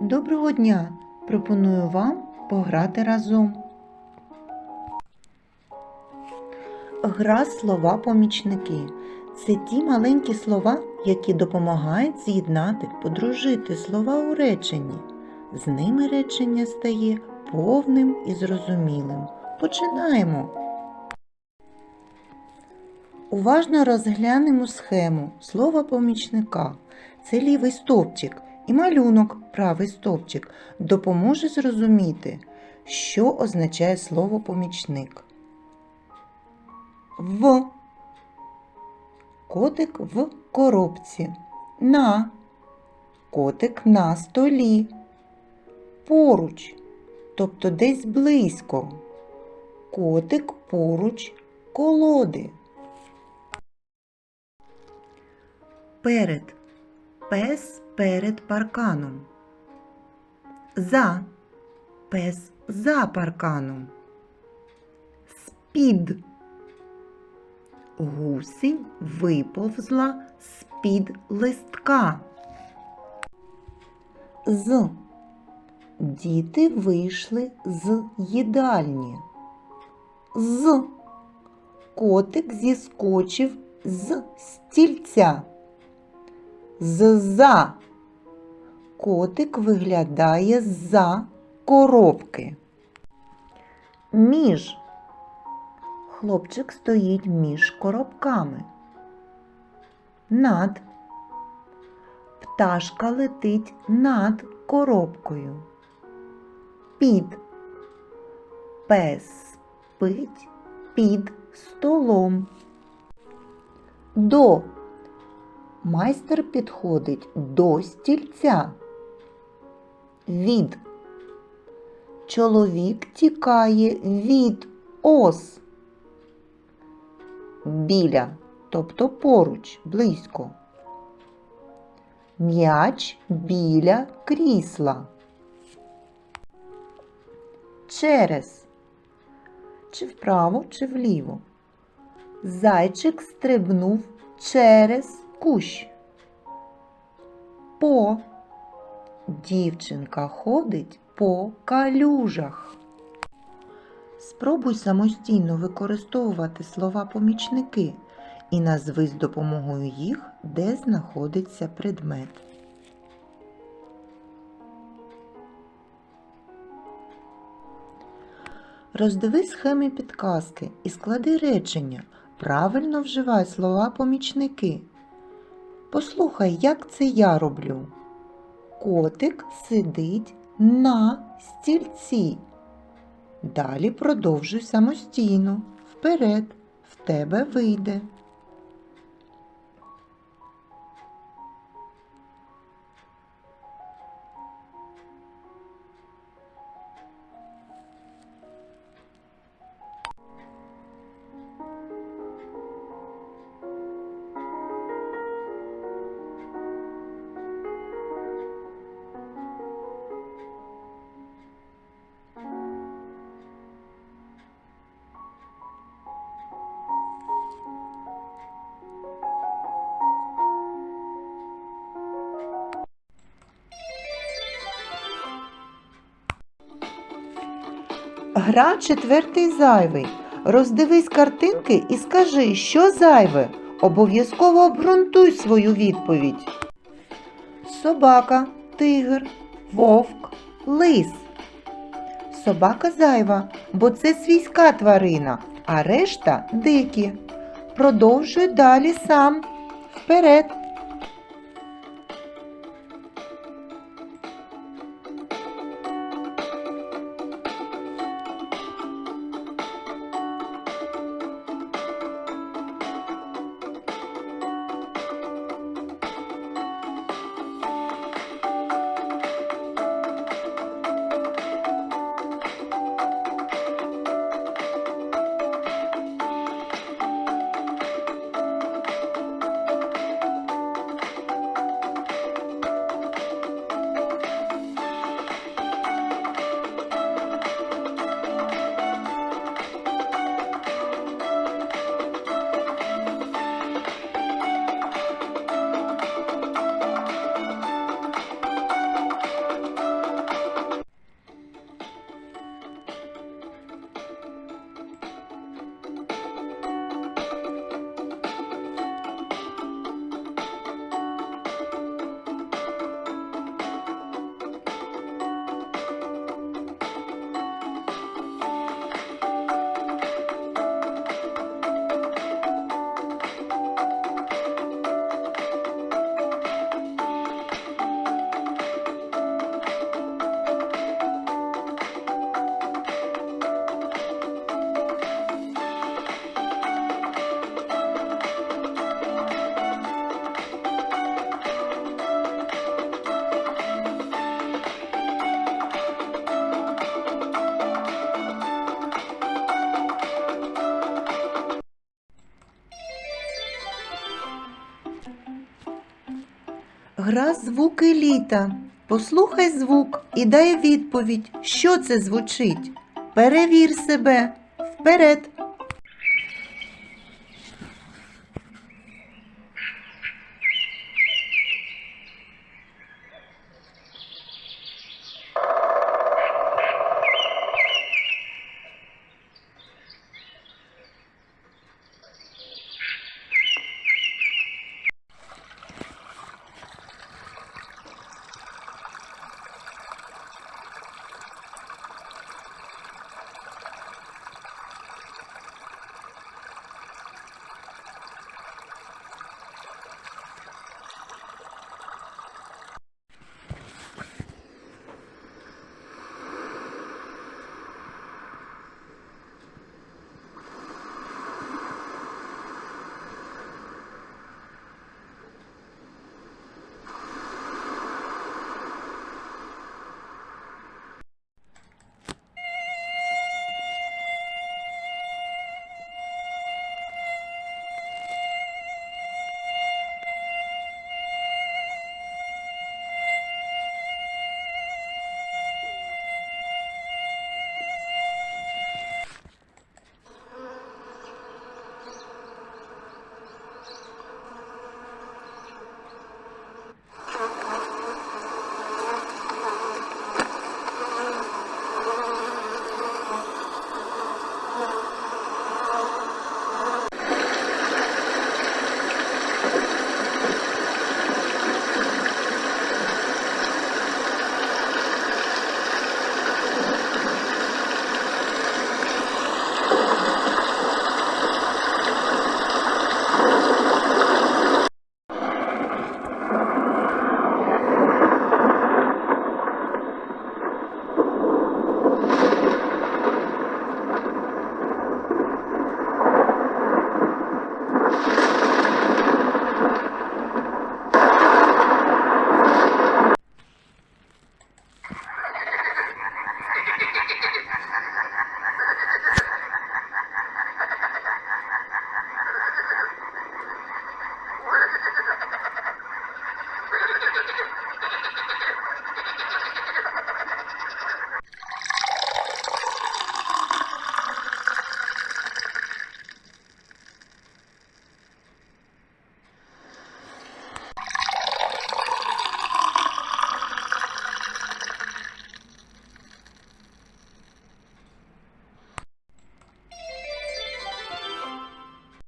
Доброго дня! Пропоную вам пограти разом. Гра слова помічники. Це ті маленькі слова, які допомагають з'єднати, подружити слова у реченні. З ними речення стає повним і зрозумілим. Починаємо. Уважно розглянемо схему слова помічника. Це лівий стовпчик і малюнок, правий стовпчик, допоможе зрозуміти, що означає слово помічник. В. Котик в коробці. На. Котик на столі. Поруч, тобто десь близько. Котик поруч колоди. Перед. Пес перед парканом. За. Пес за парканом. Спід. Гусінь виповзла з-під листка. З. Діти вийшли з їдальні. З. Котик зіскочив з стільця. З-за. Котик виглядає з-за коробки. Між. Хлопчик стоїть між коробками. Над. Пташка летить над коробкою. Під. Пес спить під столом. До. Майстер підходить до стільця. Від. Чоловік тікає від ос. Біля, тобто поруч, близько. М'яч біля крісла. Через. Чи вправо, чи вліво. Зайчик стрибнув через кущ. По. Дівчинка ходить по калюжах. Спробуй самостійно використовувати слова помічники і назви з допомогою їх, де знаходиться предмет. Роздиви схеми підказки і склади речення. Правильно вживай слова помічники. Послухай, як це я роблю. Котик сидить на стільці. Далі продовжуй самостійно. Вперед, в тебе вийде. Гра четвертий зайвий. Роздивись картинки і скажи, що зайве. Обов'язково обґрунтуй свою відповідь. Собака, тигр, вовк, лис. Собака зайва, бо це свійська тварина, а решта дикі. Продовжуй далі сам. Вперед. Гра звуки літа. Послухай звук і дай відповідь, що це звучить. Перевір себе. Вперед.